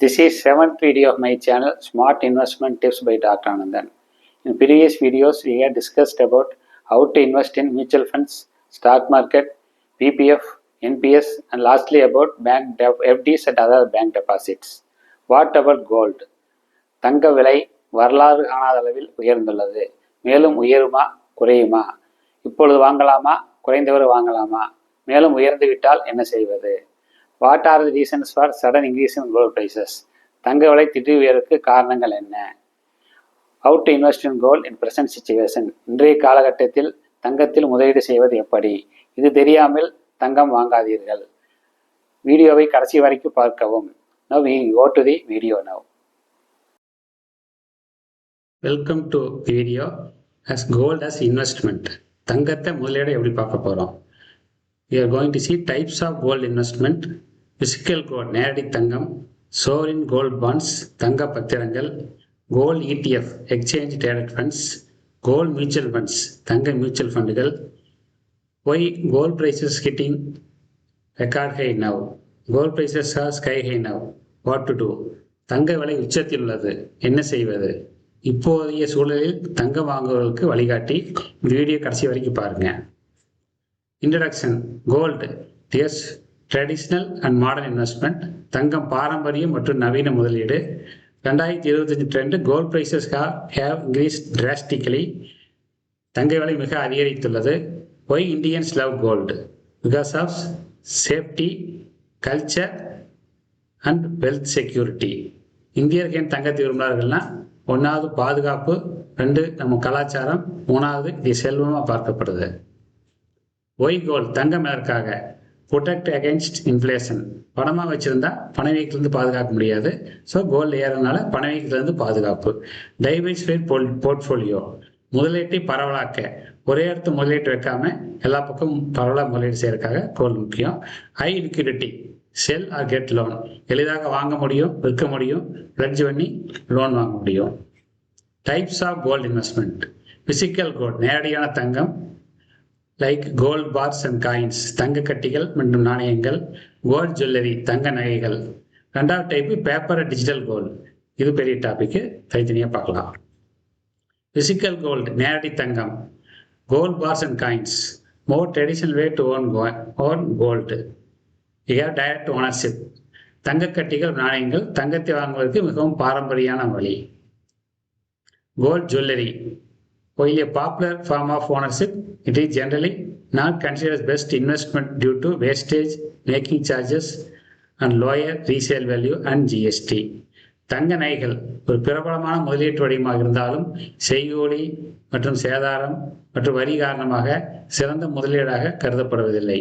This is seventh video of my channel Smart Investment Tips by Dr. Anandan. In previous videos, we had discussed about how to invest in mutual funds, stock market, PPF, NPS, and lastly about bank de- FDs and other bank deposits. What about gold? தங்க விலை வரலாறு காணாத அளவில் உயர்ந்துள்ளது மேலும் உயருமா குறையுமா இப்பொழுது வாங்கலாமா குறைந்தவர் வாங்கலாமா மேலும் உயர்ந்து விட்டால் என்ன செய்வது what are the reasons for sudden increase in gold prices தங்க விலை திடீர் உயர்வுக்கு காரணங்கள் என்ன? How to invest in gold in present situation இன்றைய காலகட்டத்தில் தங்கத்தில் முதலீடு செய்வது எப்படி? இது தெரியாமல் தங்கம் வாங்காதீர்கள். வீடியோவை கடைசி வரைக்கும் பார்க்கவும். Now we go to the video now welcome to video as gold as investment தங்கத்தை முதலீடு எப்படி பார்க்க போகிறோம் we are going to see types of gold investment. Physical gold நேரடி தங்கம் சோரின் கோல்ட் பாண்ட்ஸ் தங்க பத்திரங்கள் gold ETF exchange traded funds gold mutual funds தங்க mutual ஃபண்டுகள் why gold prices hitting record high now gold prices are sky high now what to do தங்க விலை உச்சத்தில் உள்ளது என்ன செய்வது இப்போதைய சூழலில் தங்கம் வாங்குவதற்கு வழிகாட்டி வீடியோ கடைசி வரைக்கும் பாருங்கள் introduction gold dears traditional and modern investment தங்கம் பாரம்பரியம் மற்றும் நவீன முதலீடு. ரெண்டாயிரத்தி இருபத்தஞ்சு trend gold prices have increase drastically தங்க விலை மிக அதிகரித்துள்ளது. Why Indians love gold because of safety culture and wealth security இந்தியர்கள் ஏன் தங்கத்தை விரும்புகிறார்கள்னா ஒன்றாவது பாதுகாப்பு ரெண்டு நம்ம கலாச்சாரம் மூணாவது இது செல்வமாக பார்க்கப்படுது. ஒய் கோல்ட் தங்கம் எதற்காக? ப்ரொடெக்ட் அகேன்ஸ்ட் இன்ஃப்ளேஷன் பணமாக வச்சுருந்தா பணவீக்கத்துலேருந்து பாதுகாக்க முடியாது. ஸோ கோல்டு ஏறனால பணவீக்கத்துலேருந்து பாதுகாப்பு. டைவர்சிஃபைட் போல் போர்ட்ஃபோலியோ முதலீட்டை பரவலாக்க. ஒரே இடத்து முதலீட்டு வைக்காம எல்லா பக்கமும் பரவலாக முதலீடு செய்யறதுக்காக கோல் முக்கியம். High liquidity sell or get loan எளிதாக வாங்க முடியும் விற்க முடியும் பிளட்ஜ் பண்ணி லோன் வாங்க முடியும். Types of gold investment physical gold நேரடியான தங்கம் like gold bars and coins தங்க கட்டிகள் மற்றும் நாணயங்கள் கோல்ட் ஜுவல்லரி தங்க நகைகள். ரெண்டாவது டைப்பு பேப்பர் டிஜிட்டல் கோல்டு இது பெரிய டாபிக்கு தனித்தனியாக பார்க்கலாம். பிசிக்கல் கோல்டு நேரடி தங்கம். Gold bars and coins more traditional way to own own gold or direct ownership தங்க கட்டிகள் நாணயங்கள் தங்கத்தை வாங்குவதற்கு மிகவும் பாரம்பரியான வழி. Gold jewellery While a popular form of ownership, it is generally not considered as best investment due to wastage, making charges, and lower resale value and GST. தங்க நகைகள் ஒரு பிரபலமான முதலீட்டு வடிவமாக இருந்தாலும் செய்கூலி மற்றும் சேதாரம் மற்றும் வரி காரணமாக சிறந்த முதலீடாக கருதப்படுவதில்லை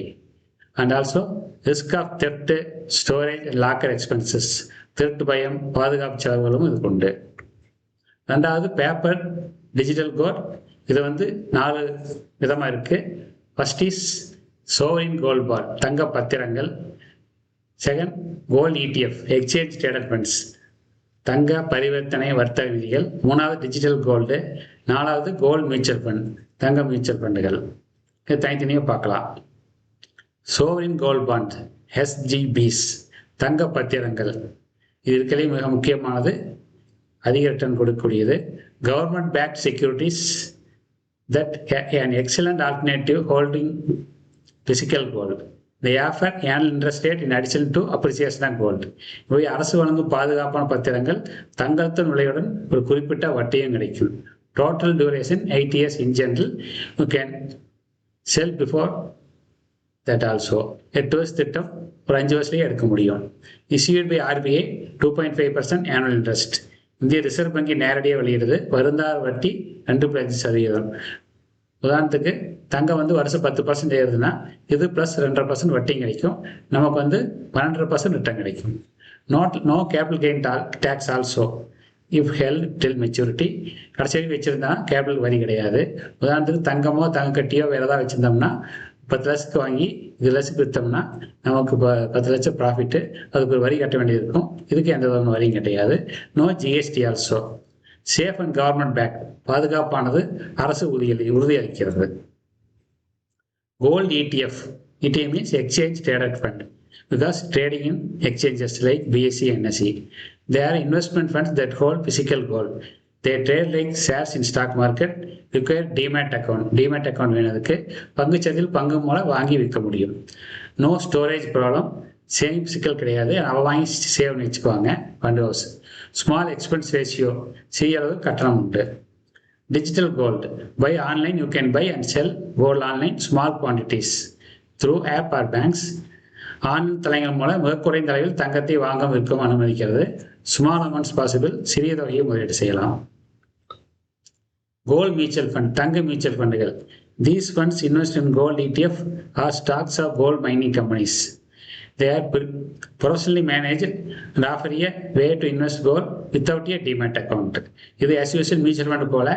அண்ட் ஆல்சோ ரிஸ்க் ஆஃப் திருட்டு ஸ்டோரேஜ் லாக்கர் எக்ஸ்பென்சஸ் திருட்டு பயம் பாதுகாப்பு செலவுகளும் இதுக்கு உண்டு ரெண்டாவது பேப்பர் டிஜிட்டல் கோல்ட் இது வந்து நாலு விதமாக இருக்குது first is sovereign gold bar தங்க பத்திரங்கள். Second gold ETF exchange traded funds தங்க பரிவர்த்தனை வர்த்தக விதிகள். மூணாவது டிஜிட்டல் கோல்டு நாலாவது கோல்டு மியூச்சுவல் ஃபண்ட் தங்க மியூச்சுவல் ஃபண்டுகள் இது தனித்தனியாக பார்க்கலாம். சோவரின் கோல்ட் பாண்ட் எஸ்ஜிபிஸ் தங்க பத்திரங்கள். இது இருக்கிறதே மிக முக்கியமானது அதிக ரிட்டர்ன் கொடுக்கக்கூடியது government back securities that an excellent alternative holding physical gold They offer annual interest rate in addition to appreciation of gold இவை அரசு வழங்கும் பாதுகாப்பான பத்திரங்கள் தங்கத்தின் விலையுடன் ஒரு குறிப்பிட்ட வட்டியும் கிடைக்கும். Total duration eight years in general you can sell before that also எட்டு வருஷ திட்டம் ஒரு அஞ்சு வருஷத்துலேயே எடுக்க முடியும். Issued by RBI two point five percent annual interest இந்திய ரிசர்வ் வங்கி நேரடியாக வெளியிடுது. வருந்தார் வட்டி ரெண்டு புள்ளி அஞ்சு சதவீதம். உதாரணத்துக்கு தங்கம் வந்து வருஷம் பத்து பர்சன்ட் ஏறுதுன்னா இது ப்ளஸ் ரெண்டரை பர்சன்ட் வட்டியும் கிடைக்கும். நமக்கு வந்து பன்னெண்டரை பர்சன்ட் ரிட்டர்ன் கிடைக்கும். Not no capital gain tax also if held till maturity கடைசி வரைக்கும் வச்சுருந்தா கேபிட்டல் வரி கிடையாது. உதாரணத்துக்கு தங்கமோ தங்க கட்டியோ வேறு ஏதாவது வச்சுருந்தோம்னா பத்து லட்சத்துக்கு வாங்கி இது லட்சத்துக்கு விற்றோம்னா நமக்கு இப்போ பத்து லட்சம் ப்ராஃபிட்டு அதுக்கு ஒரு வரி கட்ட வேண்டியது இருக்கும். இதுக்கு எந்த விதமான வரியும் கிடையாது. No GST also safe and government back பாதுகாப்பானது அரசு உறுதி உறுதியளிக்கிறது. Gold ETF ETF means exchange traded fund because trading in exchanges like BSE NSE NSE. They investment funds that that physical physical they trade like shares in stock market require demat account demat account வேணதுக்கு பங்குச்சந்தையில் பங்கு மூலம் வாங்கி விற்க முடியும். No storage problem சேமிப்பு சிக்கல் கிடையாது. அவ வாங்கி சேவ் பண்ணி வச்சுக்குவாங்க. Fund house small expense ratio சிறிய அளவு கட்டணம் உண்டு. Digital gold buy online you can buy and sell gold online small quantities through app or banks online தலைகள் மூலம் மிக குறைந்த அளவில் தங்கத்தை வாங்க விற்கவும் அனுமதிக்கிறது. ஸ்மால் அமௌண்ட்ஸ் பாசிபிள் சிறிய தொகையை முதலீடு செய்யலாம். கோல்ட் மியூச்சுவல் ஃபண்ட் தங்க mutual ஃபண்டுகள் these funds invest in gold ETF or stocks of gold mining companies they are professionally manage and offer a way to invest gold without a demat account இது as mutual fund போல.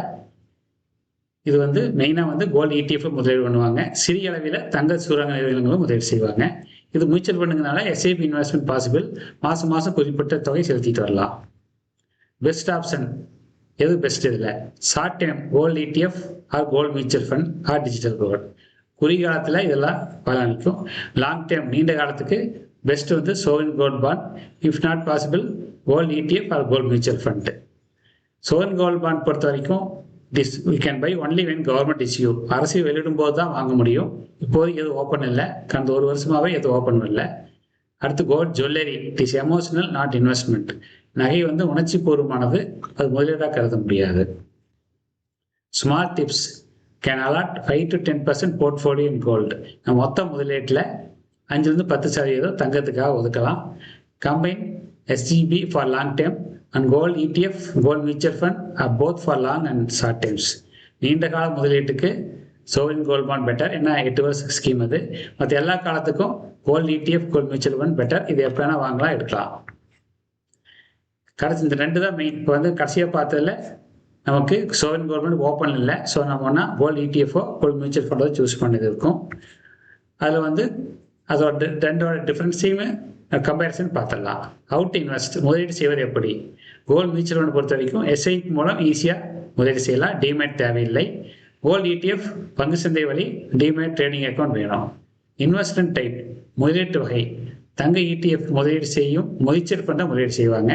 இது வந்து மெயினாக வந்து gold ETF முதலீடு பண்ணுவாங்க. சிறிய அளவில் தங்க சுரங்க நிறுவனங்களும் முதலீடு செய்வாங்க. இது மியூச்சுவல் ஃபண்டுங்கனால எஸ்ஐபி இன்வெஸ்ட்மெண்ட் பாசிபிள் மாதம் மாதம் குறிப்பிட்ட தொகை செலுத்திட்டு வரலாம். பெஸ்ட் ஆப்ஷன் எது பெஸ்ட் இதில் short time gold ETF or gold mutual fund or digital gold குறுகிய இதெல்லாம் பலனளிக்கும். லாங் டேம் நீண்ட காலத்துக்கு பெஸ்ட் வந்து sovereign gold bond if not possible gold ETF or gold mutual fund sovereign gold bond பொறுத்த வரைக்கும் this we can buy only when government issue அரசு வெளியிடும் போது தான் வாங்க முடியும். இப்போதைக்கு எதுவும் ஓப்பன் இல்லை. கடந்த ஒரு வருஷமாகவே எதுவும் ஓப்பன் இல்லை அடுத்து gold jewellery it is emotional not investment நகை வந்து உணர்ச்சி பூர்வமானது அது முதலீடாக கருத முடியாது. Smart tips can allot five to ten percent portfolio in gold மொத்த முதலீட்டில் அஞ்சுலேருந்து பத்து சதவீதம் தங்கத்துக்காக ஒதுக்கலாம். Combine STP for long term and gold ETF gold mutual fund are both for long and short times நீண்ட கால முதலீட்டுக்கு சோவின் கோல்ட் பாண்ட் பெட்டர் என்ன எட்டு வருஷம் ஸ்கீம் அது. மற்ற எல்லா காலத்துக்கும் gold ETF gold mutual fund better இது எப்படின்னா வாங்கலாம் எடுக்கலாம். கடைசி இந்த ரெண்டு தான் மெயின் இப்போ வந்து கடைசியாக பார்த்ததுல நமக்கு சோவன் கவர்மெண்ட் ஓப்பன் இல்லை. ஸோ நம்ம ஒன்றா கோல்டு இடிஎஃப்ஓ கோல்டு மியூச்சுவல் ஃபண்டோ சூஸ் பண்ணது இருக்கும். அதில் வந்து அதோட ரெண்டோட டிஃப்ரென்ஸையுமே கம்பேரிசன் பார்த்துடலாம். அவுட் இன்வெஸ்ட் முதலீடு செய்வது எப்படி? கோல்டு மியூச்சுவல் ஃபண்ட் பொறுத்த வரைக்கும் எஸ்ஐ மூலம் ஈஸியாக முதலீடு செய்யலாம். டிமேட் தேவையில்லை. கோல்டு இடிஎஃப் பங்கு சந்தை வழி டிமேட் ட்ரேடிங் அக்கௌண்ட் வேணும். இன்வெஸ்ட்மெண்ட் டைப் முதலீட்டு வகை. தங்க இடிஎஃப் முதலீடு செய்யும் முயற்சி ஃபண்டை முதலீடு செய்வாங்க.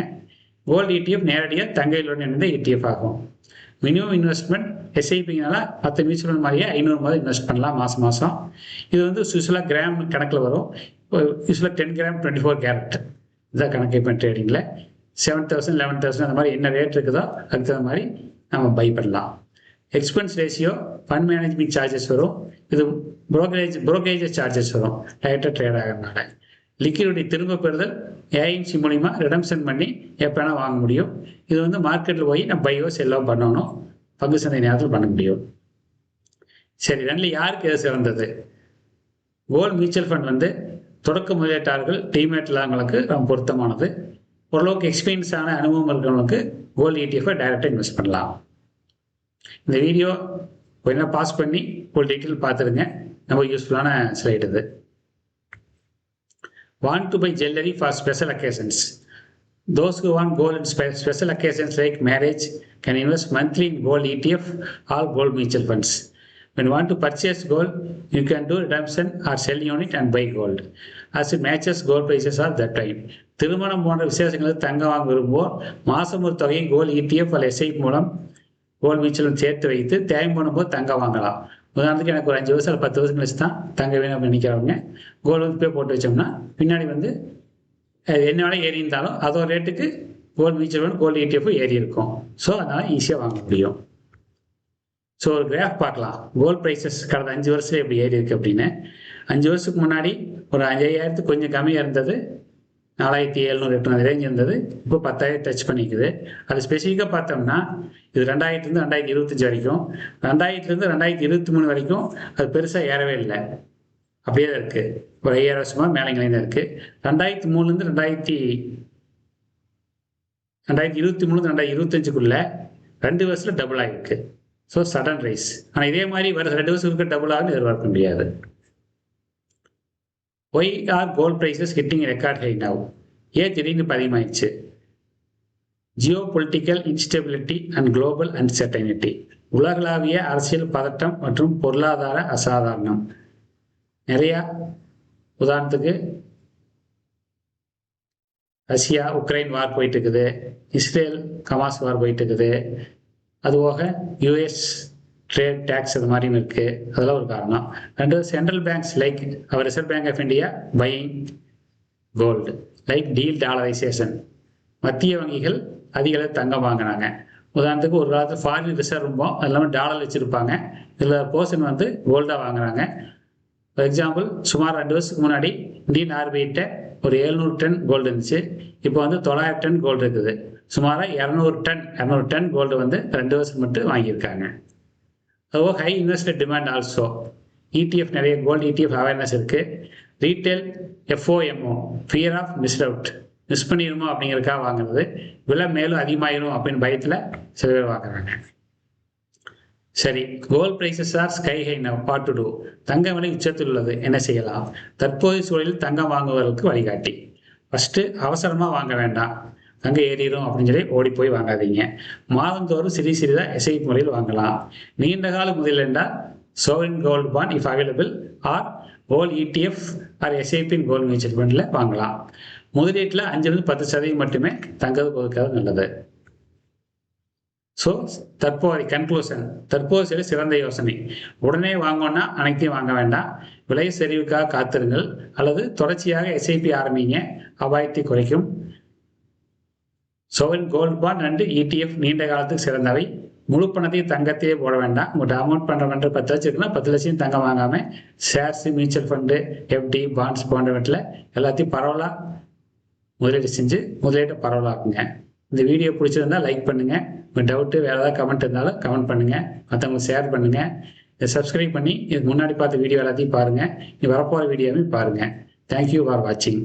கோல்டு இடிஎஃப் நேரடியாக தங்கையிலுடன் இணைந்த இடிஎஃப் ஆகும். மினிமம் இன்வெஸ்ட்மெண்ட் எஸ்ஐபிங்கனால மற்ற மியூச்சுவல் ஃபண்ட் மாதிரியே ஐநூறு மாதிரி இன்வெஸ்ட் பண்ணலாம் மாதம் மாதம் இது வந்து யூஸ்வலாக கிராம் கணக்கில் வரும். யூஸ்வலாக ten gram twenty four carat இதான் கணக்கு இப்போ ட்ரேடிங்கில் செவன் தௌசண்ட் லெவன் தௌசண்ட் அந்த மாதிரி என்ன ரேட் இருக்குதோ அதுக்கு தகுந்த மாதிரி நம்ம பை பண்ணலாம். Expense ratio fund management charges வரும். இது புரோக்கரேஜ் புரோக்கரேஜ் சார்ஜஸ் வரும். டைரெக்டாக ட்ரேட் ஆகிறதுனால. லிக்விடிட்டி திரும்ப பெறுதல் ஏஐன்சி மூலிமா ரிடம்ஷன் பண்ணி எப்போனா வாங்க முடியும். இது வந்து மார்க்கெட்டில் போய் நம்ம பையோ செல்லோ பண்ணணும். பங்கு சந்தை நேரத்தில் பண்ண முடியும். சரி ரெண்டில் யாருக்கு எது சிறந்தது? கோல்டு மியூச்சுவல் ஃபண்ட் வந்து தொடக்க முதலீட்டாளர்கள் டீமேட் இல்லாதவங்களுக்கு ரொம்ப பொருத்தமானது. ஓரளவுக்கு எக்ஸ்பீரியன்ஸான அனுபவம் இருக்கிறவங்களுக்கு கோல்டு இடிஎஃபை டைரெக்டாக இன்வெஸ்ட் பண்ணலாம். இந்த வீடியோ கொஞ்சம் பாஸ் பண்ணி ஒரு டீட்டெயில் பார்த்துருங்க. ரொம்ப யூஸ்ஃபுல்லான ஸ்லைட் இது. Want to buy jewelry for special occasions. Those who want gold in special occasions like marriage can invest monthly in gold ETF or gold mutual funds. When you want to purchase gold, you can do redemption or sell unit and buy gold. As it matches gold prices of that time. திருமணம் போன்ற விசேஷங்களுக்கு தங்கம் வாங்க விரும்புவோர் மாதம் ஒரு தொகையை கோல் ETF அல்ல SI மூலம் கோல் mutual சேர்த்து வைத்து தேவை பண்ணும்போது தங்கம் வாங்கலாம் உதாரணத்துக்கு எனக்கு ஒரு அஞ்சு வருஷம் பத்து வருஷம் கழிச்சு தான் தங்க வேணும் அப்படின்னு நினைக்கிறவங்க கோல்டு வந்து போட்டு வச்சோம்னா பின்னாடி வந்து என்ன வேலை ஏறி இருந்தாலும் அதோட ரேட்டுக்கு gold mutual fund gold ETF ஏறி இருக்கும். ஸோ அதனால் ஈஸியாக வாங்க முடியும். ஸோ ஒரு கிராஃப் பார்க்கலாம். கோல்டு ப்ரைஸஸ் கடந்த அஞ்சு வருஷம் எப்படி ஏறி இருக்கு அப்படின்னு. அஞ்சு வருஷத்துக்கு முன்னாடி ஒரு அஞ்சாயிரத்துக்கு கொஞ்சம் கம்மியாக இருந்தது. நாலாயிரத்தி எழுநூறு எட்நூறு ரேஞ்ச் இருந்தது. இப்போ பத்தாயிரம் டச் பண்ணிக்குது. அது ஸ்பெசிஃபிக்காக பார்த்தோம்னா இது ரெண்டாயிரத்துலேருந்து ரெண்டாயிரத்தி இருபத்தஞ்சி வரைக்கும். ரெண்டாயிரத்துலேருந்து ரெண்டாயிரத்தி இருபத்தி மூணு வரைக்கும் அது பெருசாக ஏறவே இல்லை. அப்படியே தான் இருக்குது ஒரு ஐயாயிரம் வருஷமாக மேலங்களே தான் இருக்குது ரெண்டாயிரத்தி மூணுலேருந்து ரெண்டாயிரத்தி ரெண்டாயிரத்தி இருபத்தி மூணு ரெண்டாயிரத்தி இருபத்தஞ்சுக்குள்ளே ரெண்டு வருஷத்தில் டபுள் ஆகிருக்கு ஸோ சடன் ரைஸ் ஆனால் இதே மாதிரி வர ரெண்டு வருஷத்துக்கு டபுள் ஆகுன்னு எதிர்பார்க்க முடியாது. Why are gold prices hitting record high now ஏன் திடீர்னு பதிமாயிடுச்சு geopolitical instability and global uncertainty உலகளாவிய அரசியல் பதட்டம் மற்றும் பொருளாதார அசாதாரணம். நிறையா உதாரணத்துக்கு ரஷ்யா உக்ரைன் வார் போயிட்டு இருக்குது. இஸ்ரேல் கமாஸ் வார் போயிட்டு இருக்குது. அதுபோக யூஎஸ் ட்ரேட் டேக்ஸ் இது மாதிரியும் இருக்குது அதெல்லாம் ஒரு காரணம். ரெண்டு central banks like our Reserve Bank of India buying gold like dedollarization மத்திய வங்கிகள் அதிக அளவு தங்கம் வாங்கினாங்க உதாரணத்துக்கு ஒரு காலத்தில் ஃபாரின் ரிசர்வ் இருப்போம் அது இல்லாமல் டாலர் வச்சுருப்பாங்க. இதில் போர்ஷன் வந்து கோல்டாக வாங்குறாங்க. ஃபார் எக்ஸாம்பிள் சுமார் ரெண்டு வருஷத்துக்கு முன்னாடி இந்தியன் ஆர்பிஐட்ட ஒரு எழுநூறு டன் கோல்டு இருந்துச்சு. இப்போ வந்து தொள்ளாயிரம் டன் கோல்டு இருக்குது. சுமாராக இரநூறு டன் இரநூறு டன் கோல்டு வந்து ரெண்டு வருஷம் மட்டும் வாங்கியிருக்காங்க. அதுபோக high investor demand also ETF நிறைய கோல்டு இடிஎஃப் அவேர்னஸ் இருக்குது retail FOMO fear of missed out miss பண்ணிடுமோ அப்படிங்கிறதுக்காக வாங்குறது. விலை மேலும் அதிகமாயிரும் அப்படின்னு பயத்தில் சில பேர் வாங்குறாங்க. சரி gold prices are sky high now what to do தங்க விலை உச்சத்தில் உள்ளது. என்ன செய்யலாம்? தற்போதைய சூழலில் தங்கம் வாங்குவதற்கு வழிகாட்டி. ஃபஸ்ட்டு அவசரமாக வாங்க வேண்டாம். அங்கே ஏறிடும் அப்படின்னு சொல்லி ஓடி போய் வாங்காதீங்க. மாதந்தோறும் சிறிய சிறிதாக எஸ்ஐபி முறையில் வாங்கலாம். நீண்ட கால முதல் என்றால் sovereign gold bond if available or old ETF or எஸ்ஐபின் கோல்டு மியூச்சுவல் ஃபண்டில் வாங்கலாம். முதலீட்டில் அஞ்சுலேருந்து பத்து சதவீதம் மட்டுமே தங்கம் கொடுக்கறது நல்லது. ஸோ தற்போதைய கன்க்ளூஷன் தற்போது சில சிறந்த யோசனை. உடனே வாங்கணும்னா அனைத்தையும் வாங்க வேண்டாம். விலை சரிவுக்காக காத்திருங்கள். அல்லது தொடர்ச்சியாக எஸ்ஐபி ஆரம்பிங்க. அபாயத்தை குறைக்கும். Sovereign gold bond and ETF நீண்ட காலத்துக்கு சிறந்தவை. முழு பணத்தையும் தங்கத்தையே போட வேண்டாம். உங்கள்கிட்ட அமௌண்ட் பண்ணுற பத்து லட்சம் இருக்குன்னா பத்து லட்சம் தங்கம் வாங்காமல் shares mutual fund FD bonds போன்றவற்றில் எல்லாத்தையும் பரவலாக முதலீடு செஞ்சு முதலீட்டை பரவலாக்குங்க. இந்த வீடியோ பிடிச்சிருந்தா லைக் பண்ணுங்கள் உங்கள் டவுட்டு வேறு ஏதாவது கமெண்ட் இருந்தாலும் கமெண்ட் பண்ணுங்கள் மற்றவங்களுக்கு ஷேர் பண்ணுங்கள் இதை சப்ஸ்கிரைப் பண்ணி இதுக்கு முன்னாடி பார்த்த வீடியோ எல்லாத்தையும் பாருங்கள் நீ வரப்போகிற வீடியோவையும் பாருங்கள் தேங்க்யூ ஃபார் வாட்சிங்